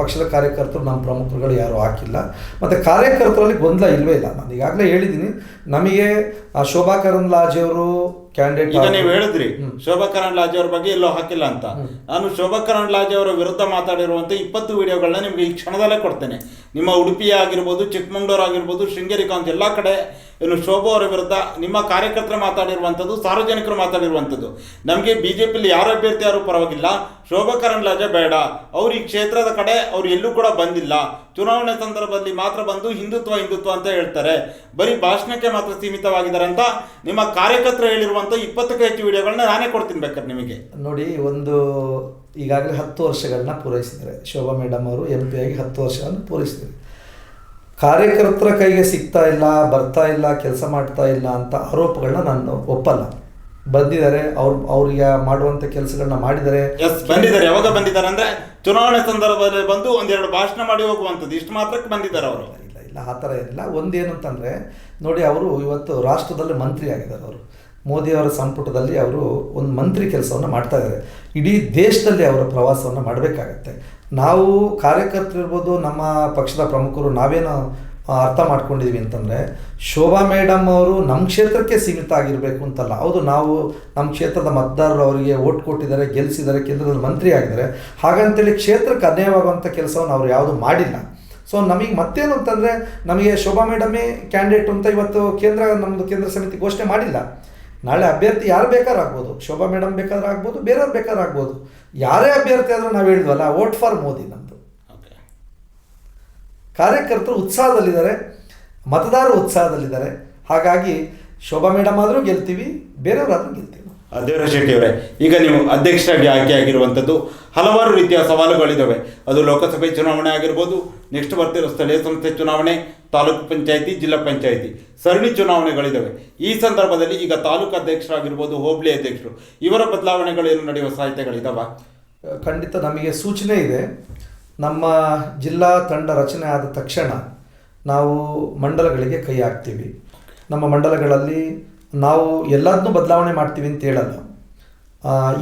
ಪಕ್ಷದ ಕಾರ್ಯಕರ್ತರು ನಮ್ಮ ಪ್ರಮುಖರುಗಳು ಯಾರೂ ಹಾಕಿಲ್ಲ. ಮತ್ತು ಕಾರ್ಯಕರ್ತರಲ್ಲಿ ಗೊಂದಲ ಇಲ್ಲವೇ ಇಲ್ಲ. ನಾನು ಈಗಾಗಲೇ ಹೇಳಿದ್ದೀನಿ. ನಮಗೆ ಆ ಶೋಭಾ ಕರಂದ್ಲಾಜೆಯವರು ಕ್ಯಾಂಡಿಡೇಟ್ ಈಗ ನೀವು ಹೇಳಿದ್ರಿ ಶೋಭಾ ಕರಂದ್ಲಾಜೆ ಅವ್ರ ಬಗ್ಗೆ ಎಲ್ಲೋ ಹಾಕಿಲ್ಲ ಅಂತ. ನಾನು ಶೋಭಾ ಕರಂದ್ಲಾಜೆ ಅವರ ವಿರುದ್ಧ ಮಾತಾಡಿರುವಂತ ಇಪ್ಪತ್ತು ವಿಡಿಯೋಗಳನ್ನ ನಿಮ್ಗೆ ಈ ಕ್ಷಣದಲ್ಲೇ ಕೊಡ್ತೇನೆ. ನಿಮ್ಮ ಉಡುಪಿ ಆಗಿರ್ಬೋದು ಚಿಕ್ಕಮಂಗ್ಳೂರು ಆಗಿರ್ಬೋದು ಶೃಂಗೇರಿ ಕಾಂತ್ ಎಲ್ಲ ಕಡೆ ಏನು ಶೋಭಾ ಅವರ ವಿರುದ್ಧ ನಿಮ್ಮ ಕಾರ್ಯಕರ್ತರು ಮಾತಾಡಿರುವಂಥದ್ದು, ಸಾರ್ವಜನಿಕರು ಮಾತಾಡಿರುವಂಥದ್ದು. ನಮಗೆ ಬಿ ಜೆ ಪಿಲಿ ಯಾರು ಅಭ್ಯರ್ಥಿ ಯಾರು ಪರವಾಗಿಲ್ಲ. ಶೋಭಾ ಕರಂದ್ಲಾಜೆ ಬೇಡ. ಅವರು ಈ ಕ್ಷೇತ್ರದ ಕಡೆ ಅವ್ರು ಎಲ್ಲೂ ಕೂಡ ಬಂದಿಲ್ಲ. ಚುನಾವಣೆ ಸಂದರ್ಭದಲ್ಲಿ ಮಾತ್ರ ಬಂದು ಹಿಂದುತ್ವ ಹಿಂದುತ್ವ ಅಂತ ಹೇಳ್ತಾರೆ. ಬರೀ ಭಾಷಣಕ್ಕೆ ಮಾತ್ರ ಸೀಮಿತವಾಗಿದ್ದಾರೆ ಅಂತ ನಿಮ್ಮ ಕಾರ್ಯಕರ್ತರು ಹೇಳಿರುವಂಥ ಇಪ್ಪತ್ತಕ್ಕೂ ಹೆಚ್ಚು ವಿಡಿಯೋಗಳನ್ನ ನಾನೇ ಕೊಡ್ತೀನಿ ಬೇಕಾದ್ರೆ ನಿಮಗೆ. ನೋಡಿ, ಒಂದು ಈಗಾಗಲೇ ಹತ್ತು ವರ್ಷಗಳನ್ನ ಪೂರೈಸಿದ್ದಾರೆ. ಶೋಭಾ ಮೇಡಮ್ ಅವರು ಎಂ ಪಿ ಆಗಿ ಹತ್ತು ವರ್ಷಗಳನ್ನು ಪೂರೈಸಿದ್ದಾರೆ. ಕಾರ್ಯಕರ್ತರ ಕೈಗೆ ಸಿಗ್ತಾ ಇಲ್ಲ ಬರ್ತಾ ಇಲ್ಲ ಕೆಲಸ ಮಾಡ್ತಾ ಇಲ್ಲ ಅಂತ ಆರೋಪಗಳನ್ನ ನಾನು ಒಪ್ಪಲ್ಲ. ಬಂದಿದ್ದಾರೆ ಅವ್ರು ಅವ್ರಿಗೆ ಮಾಡುವಂಥ ಕೆಲಸಗಳನ್ನ ಮಾಡಿದ್ದಾರೆ. ಬಂದಿದ್ದಾರೆ. ಯಾವಾಗ ಬಂದಿದ್ದಾರೆ ಅಂದ್ರೆ ಚುನಾವಣೆ ಸಂದರ್ಭದಲ್ಲಿ ಬಂದು ಒಂದೆರಡು ಭಾಷಣ ಮಾಡಿ ಹೋಗುವಂಥದ್ದು. ಇಷ್ಟು ಮಾತ್ರಕ್ಕೆ ಬಂದಿದ್ದಾರೆ ಅವರು. ಇಲ್ಲ ಇಲ್ಲ ಆ ಥರ ಏನಿಲ್ಲ. ಒಂದೇನು ಅಂತಂದರೆ ನೋಡಿ ಅವರು ಇವತ್ತು ರಾಷ್ಟ್ರದಲ್ಲಿ ಮಂತ್ರಿ ಆಗಿದ್ದಾರೆ ಅವರು. ಮೋದಿಯವರ ಸಂಪುಟದಲ್ಲಿ ಅವರು ಒಂದು ಮಂತ್ರಿ ಕೆಲಸವನ್ನು ಮಾಡ್ತಾ ಇದ್ದಾರೆ. ಇಡೀ ದೇಶದಲ್ಲಿ ಅವರ ಪ್ರವಾಸವನ್ನು ಮಾಡಬೇಕಾಗತ್ತೆ. ನಾವು ಕಾರ್ಯಕರ್ತರಿರ್ಬೋದು ನಮ್ಮ ಪಕ್ಷದ ಪ್ರಮುಖರು ನಾವೇನು ಅರ್ಥ ಮಾಡ್ಕೊಂಡಿದ್ವಿ ಅಂತಂದರೆ, ಶೋಭಾ ಮೇಡಮ್ ಅವರು ನಮ್ಮ ಕ್ಷೇತ್ರಕ್ಕೆ ಸೀಮಿತ ಆಗಿರಬೇಕು ಅಂತಲ್ಲ. ಹೌದು, ನಾವು ನಮ್ಮ ಕ್ಷೇತ್ರದ ಮತದಾರರು ಅವರಿಗೆ ಓಟ್ ಕೊಟ್ಟಿದ್ದಾರೆ ಗೆಲ್ಲಿಸಿದ್ದಾರೆ ಕೇಂದ್ರದಲ್ಲಿ ಮಂತ್ರಿ ಆಗಿದ್ದಾರೆ. ಹಾಗಂತೇಳಿ ಕ್ಷೇತ್ರಕ್ಕೆ ಅನ್ಯಾಯವಾಗುವಂಥ ಕೆಲಸವನ್ನು ಅವರು ಯಾವುದು ಮಾಡಿಲ್ಲ. ಸೊ ನಮಗೆ ಮತ್ತೇನು ಅಂತಂದರೆ, ನಮಗೆ ಶೋಭಾ ಮೇಡಮೇ ಕ್ಯಾಂಡಿಡೇಟ್ ಅಂತ ಇವತ್ತು ಕೇಂದ್ರ ನಮ್ಮದು ಕೇಂದ್ರ ಸಮಿತಿ ಘೋಷಣೆ ಮಾಡಿಲ್ಲ. ನಾಳೆ ಅಭ್ಯರ್ಥಿ ಯಾರು ಬೇಕಾದ್ರೂ ಆಗ್ಬೋದು. ಶೋಭಾ ಮೇಡಮ್ ಬೇಕಾದ್ರೂ ಆಗ್ಬೋದು, ಬೇರೆಯವ್ರು ಬೇಕಾದ್ರೂ ಆಗ್ಬೋದು. ಯಾರೇ ಅಭ್ಯರ್ಥಿ ಆದರೂ ನಾವು ಹೇಳಿದ್ವಲ್ಲ ವೋಟ್ ಫಾರ್ ಮೋದಿ ನಮ್ಮದು. ಕಾರ್ಯಕರ್ತರು ಉತ್ಸಾಹದಲ್ಲಿದ್ದಾರೆ ಮತದಾರರು ಉತ್ಸಾಹದಲ್ಲಿದ್ದಾರೆ. ಹಾಗಾಗಿ ಶೋಭಾ ಮೇಡಮ್ ಆದರೂ ಗೆಲ್ತೀವಿ ಬೇರೆಯವರಾದರೂ ಗೆಲ್ತೀವಿ. ದೇವರ ಶೆಟ್ಟಿಯವರೇ ಈಗ ನೀವು ಅಧ್ಯಕ್ಷರಾಗಿ ಆಯ್ಕೆಯಾಗಿರುವಂಥದ್ದು ಹಲವಾರು ರೀತಿಯ ಸವಾಲುಗಳಿದ್ದಾವೆ ಅದು ಲೋಕಸಭೆ ಚುನಾವಣೆ ಆಗಿರ್ಬೋದು ನೆಕ್ಸ್ಟ್ ಬರ್ತಿರೋ ಸ್ಥಳೀಯ ಸಂಸ್ಥೆ ಚುನಾವಣೆ, ತಾಲೂಕು ಪಂಚಾಯಿತಿ, ಜಿಲ್ಲಾ ಪಂಚಾಯಿತಿ, ಸರಣಿ ಚುನಾವಣೆಗಳಿದ್ದಾವೆ ಈ ಸಂದರ್ಭದಲ್ಲಿ ಈಗ ತಾಲೂಕು ಅಧ್ಯಕ್ಷರಾಗಿರ್ಬೋದು, ಹೋಬಳಿ ಅಧ್ಯಕ್ಷರು, ಇವರ ಬದಲಾವಣೆಗಳೇನು ನಡೆಯುವ ಸಾಧ್ಯತೆಗಳಿದಾವ? ಖಂಡಿತ ನಮಗೆ ಸೂಚನೆ ಇದೆ. ನಮ್ಮ ಜಿಲ್ಲಾ ತಂಡ ರಚನೆ ಆದ ತಕ್ಷಣ ನಾವು ಮಂಡಲಗಳಿಗೆ ಕೈ ಹಾಕ್ತೀವಿ. ನಮ್ಮ ಮಂಡಲಗಳಲ್ಲಿ ನಾವು ಎಲ್ಲದನ್ನು ಬದಲಾವಣೆ ಮಾಡ್ತೀವಿ ಅಂತ ಹೇಳಲ್ಲ.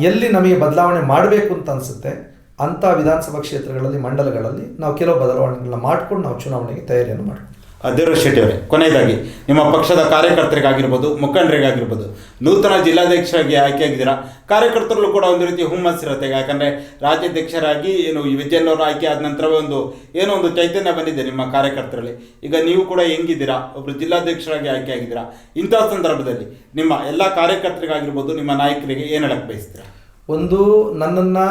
ಎಲ್ಲಿ ನಮಗೆ ಬದಲಾವಣೆ ಮಾಡಬೇಕು ಅಂತ ಅನಿಸುತ್ತೆ, ಅಂಥ ವಿಧಾನಸಭಾ ಕ್ಷೇತ್ರಗಳಲ್ಲಿ, ಮಂಡಲಗಳಲ್ಲಿ ನಾವು ಕೆಲವು ಬದಲಾವಣೆಗಳನ್ನ ಮಾಡ್ಕೊಂಡು ನಾವು ಚುನಾವಣೆಗೆ ತಯಾರಿಯನ್ನು ಮಾಡ್ತೀವಿ ದೇವರ ಶೆಟ್ಟಿ ಅವರೇ ಕೊನೆಯದಾಗಿ, ನಿಮ್ಮ ಪಕ್ಷದ ಕಾರ್ಯಕರ್ತರಿಗಾಗಿರ್ಬೋದು, ಮುಖಂಡರಿಗಾಗಿರ್ಬೋದು, ನೂತನ ಜಿಲ್ಲಾಧ್ಯಕ್ಷರಾಗಿ ಆಯ್ಕೆಯಾಗಿದ್ದೀರಾ? ಕಾರ್ಯಕರ್ತರಲ್ಲೂ ಕೂಡ ಒಂದು ರೀತಿ ಹುಮ್ಮಸ್ಸಿರುತ್ತೆ. ಯಾಕಂದರೆ ರಾಜ್ಯಾಧ್ಯಕ್ಷರಾಗಿ ಏನು ವಿಜಯನವರು ಆಯ್ಕೆ ಆದ ನಂತರವೇ ಒಂದು, ಏನೋ ಒಂದು ಚೈತನ್ಯ ಬಂದಿದೆ ನಿಮ್ಮ ಕಾರ್ಯಕರ್ತರಲ್ಲಿ. ಈಗ ನೀವು ಕೂಡ ಹೆಂಗಿದ್ದೀರಾ? ಒಬ್ಬರು ಜಿಲ್ಲಾಧ್ಯಕ್ಷರಾಗಿ ಆಯ್ಕೆಯಾಗಿದ್ದೀರಾ? ಇಂತಹ ಸಂದರ್ಭದಲ್ಲಿ ನಿಮ್ಮ ಎಲ್ಲ ಕಾರ್ಯಕರ್ತರಿಗಾಗಿರ್ಬೋದು, ನಿಮ್ಮ ನಾಯಕರಿಗೆ ಏನು ಹೇಳಕ್ಕೆ ಬಯಸ್ತೀರಾ? ಒಂದು, ನನ್ನನ್ನು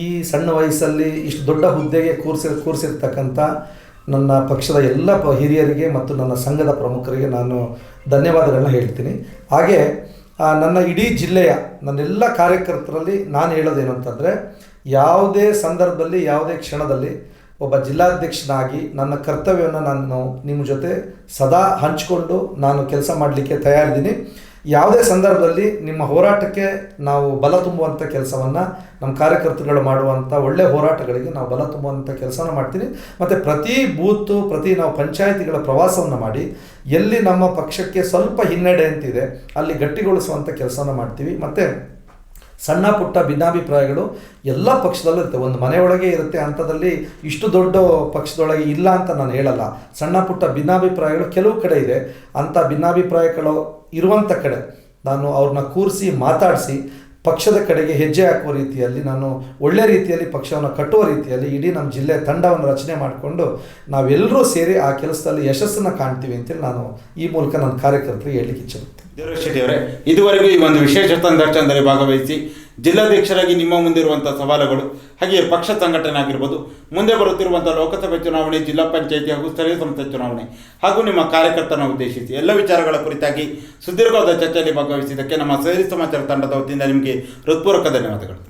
ಈ ಸಣ್ಣ ವಯಸ್ಸಲ್ಲಿ ಇಷ್ಟು ದೊಡ್ಡ ಹುದ್ದೆಗೆ ಕೂರಿಸಿ, ಕೂರಿಸಿರ್ತಕ್ಕಂಥ ನನ್ನ ಪಕ್ಷದ ಎಲ್ಲ ಪ ಹಿರಿಯರಿಗೆ ಮತ್ತು ನನ್ನ ಸಂಘದ ಪ್ರಮುಖರಿಗೆ ನಾನು ಧನ್ಯವಾದಗಳನ್ನ ಹೇಳ್ತೀನಿ. ಹಾಗೆ ನನ್ನ ಇಡೀ ಜಿಲ್ಲೆಯ ನನ್ನೆಲ್ಲ ಕಾರ್ಯಕರ್ತರಲ್ಲಿ ನಾನು ಹೇಳೋದೇನು ಅಂತಂದರೆ, ಯಾವುದೇ ಸಂದರ್ಭದಲ್ಲಿ, ಯಾವುದೇ ಕ್ಷಣದಲ್ಲಿ ಒಬ್ಬ ಜಿಲ್ಲಾಧ್ಯಕ್ಷನಾಗಿ ನನ್ನ ಕರ್ತವ್ಯವನ್ನು ನಾನು ನಿಮ್ಮ ಜೊತೆ ಸದಾ ಹಂಚಿಕೊಂಡು ನಾನು ಕೆಲಸ ಮಾಡಲಿಕ್ಕೆ ತಯಾರಿದ್ದೀನಿ. ಯಾವುದೇ ಸಂದರ್ಭದಲ್ಲಿ ನಿಮ್ಮ ಹೋರಾಟಕ್ಕೆ ನಾವು ಬಲ ತುಂಬುವಂಥ ಕೆಲಸವನ್ನು ನಮ್ಮ ಕಾರ್ಯಕರ್ತರುಗಳು ಮಾಡುವಂಥ ಒಳ್ಳೆಯ ಹೋರಾಟಗಳಿಗೆ ನಾವು ಬಲ ತುಂಬುವಂಥ ಕೆಲಸನ ಮಾಡ್ತೀನಿ ಮತ್ತು ಪ್ರತಿ ಬೂತು, ಪ್ರತಿ ನಾವು ಪಂಚಾಯಿತಿಗಳ ಪ್ರವಾಸವನ್ನು ಮಾಡಿ ಎಲ್ಲಿ ನಮ್ಮ ಪಕ್ಷಕ್ಕೆ ಸ್ವಲ್ಪ ಹಿನ್ನಡೆ ಅಂತಿದೆ, ಅಲ್ಲಿ ಗಟ್ಟಿಗೊಳಿಸುವಂಥ ಕೆಲಸನ ಮಾಡ್ತೀವಿ. ಮತ್ತು ಸಣ್ಣ ಪುಟ್ಟ ಭಿನ್ನಾಭಿಪ್ರಾಯಗಳು ಎಲ್ಲ ಪಕ್ಷದಲ್ಲೂ ಇರುತ್ತೆ. ಒಂದು ಮನೆಯೊಳಗೆ ಇರುತ್ತೆ ಅಂಥದ್ರಲ್ಲಿ ಇಷ್ಟು ದೊಡ್ಡ ಪಕ್ಷದೊಳಗೆ ಇಲ್ಲ ಅಂತ ನಾನು ಹೇಳಲ್ಲ. ಸಣ್ಣ ಪುಟ್ಟ ಭಿನ್ನಾಭಿಪ್ರಾಯಗಳು ಕೆಲವು ಕಡೆ ಇದೆ. ಅಂಥ ಭಿನ್ನಾಭಿಪ್ರಾಯಗಳು ಇರುವಂಥ ಕಡೆ ನಾನು ಅವ್ರನ್ನ ಕೂರಿಸಿ ಮಾತಾಡಿಸಿ ಪಕ್ಷದ ಕಡೆಗೆ ಹೆಜ್ಜೆ ಹಾಕುವ ರೀತಿಯಲ್ಲಿ ನಾನು ಒಳ್ಳೆ ರೀತಿಯಲ್ಲಿ ಪಕ್ಷವನ್ನು ಕಟ್ಟುವ ರೀತಿಯಲ್ಲಿ ಇಡೀ ನಮ್ಮ ಜಿಲ್ಲೆ ತಂಡವನ್ನು ರಚನೆ ಮಾಡಿಕೊಂಡು ನಾವೆಲ್ಲರೂ ಸೇರಿ ಆ ಕೆಲಸದಲ್ಲಿ ಯಶಸ್ಸನ್ನು ಕಾಣ್ತೀವಿ ಅಂತೇಳಿ ನಾನು ಈ ಮೂಲಕ ನನ್ನ ಕಾರ್ಯಕರ್ತರಿಗೆ ಹೇಳಲಿಕ್ಕೆ ಇಚ್ಛೆ ದೇವರ ಶೆಟ್ಟಿ ಅವರೇ, ಇದುವರೆಗೂ ಈ ಒಂದು ವಿಶೇಷ ಸಂದರ್ಶನದಲ್ಲಿ ಭಾಗವಹಿಸಿ ಜಿಲ್ಲಾಧ್ಯಕ್ಷರಾಗಿ ನಿಮ್ಮ ಮುಂದಿರುವಂಥ ಸವಾಲುಗಳು, ಹಾಗೆಯೇ ಪಕ್ಷ ಸಂಘಟನೆ ಆಗಿರ್ಬೋದು ಮುಂದೆ ಬರುತ್ತಿರುವಂಥ ಲೋಕಸಭೆ ಚುನಾವಣೆ, ಜಿಲ್ಲಾ ಪಂಚಾಯಿತಿ ಹಾಗೂ ಸ್ಥಳೀಯ ಸಂಸ್ಥೆ ಚುನಾವಣೆ, ಹಾಗೂ ನಿಮ್ಮ ಕಾರ್ಯಕರ್ತನ ಉದ್ದೇಶಿಸಿ ಎಲ್ಲ ವಿಚಾರಗಳ ಕುರಿತಾಗಿ ಸುದೀರ್ಘವಾದ ಚರ್ಚೆಯಲ್ಲಿ ಭಾಗವಹಿಸಿದ್ದಕ್ಕೆ ನಮ್ಮ ಸೇರಿ ಸಮಾಚಾರ ತಂಡದ ವತಿಯಿಂದ ನಿಮಗೆ ಹೃತ್ಪೂರ್ವಕ ಧನ್ಯವಾದಗಳು.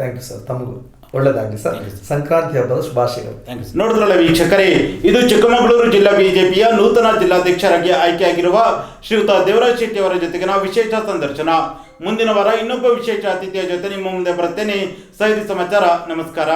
Thank you sir. ತಮಗೂ. ಒಳ್ಳೆಯದಾಗಲಿ ಸರ್. ಸಂಕ್ರಾಂತಿ ಹಬ್ಬದ ಶುಭಾಶಯಗಳು. ನೋಡಿದ್ರಲ್ಲ ವೀಕ್ಷಕರೇ ಇದು ಚಿಕ್ಕಮಗಳೂರು ಜಿಲ್ಲಾ ಬಿಜೆಪಿಯ ನೂತನ ಜಿಲ್ಲಾಧ್ಯಕ್ಷರಾಗಿ ಆಯ್ಕೆಯಾಗಿರುವ ಶ್ರೀಯುತ ದೇವರಾಜ್ ಶೆಟ್ಟಿ ಅವರ ಜೊತೆಗಿನ ವಿಶೇಷ ಸಂದರ್ಶನ. ಮುಂದಿನ ವಾರ ಇನ್ನೊಬ್ಬ ವಿಶೇಷ ಅತಿಥಿಯ ಜೊತೆ ನಿಮ್ಮ ಮುಂದೆ ಬರ್ತೇನೆ ಸಹಿತ ಸಮಾಚಾರ ನಮಸ್ಕಾರ.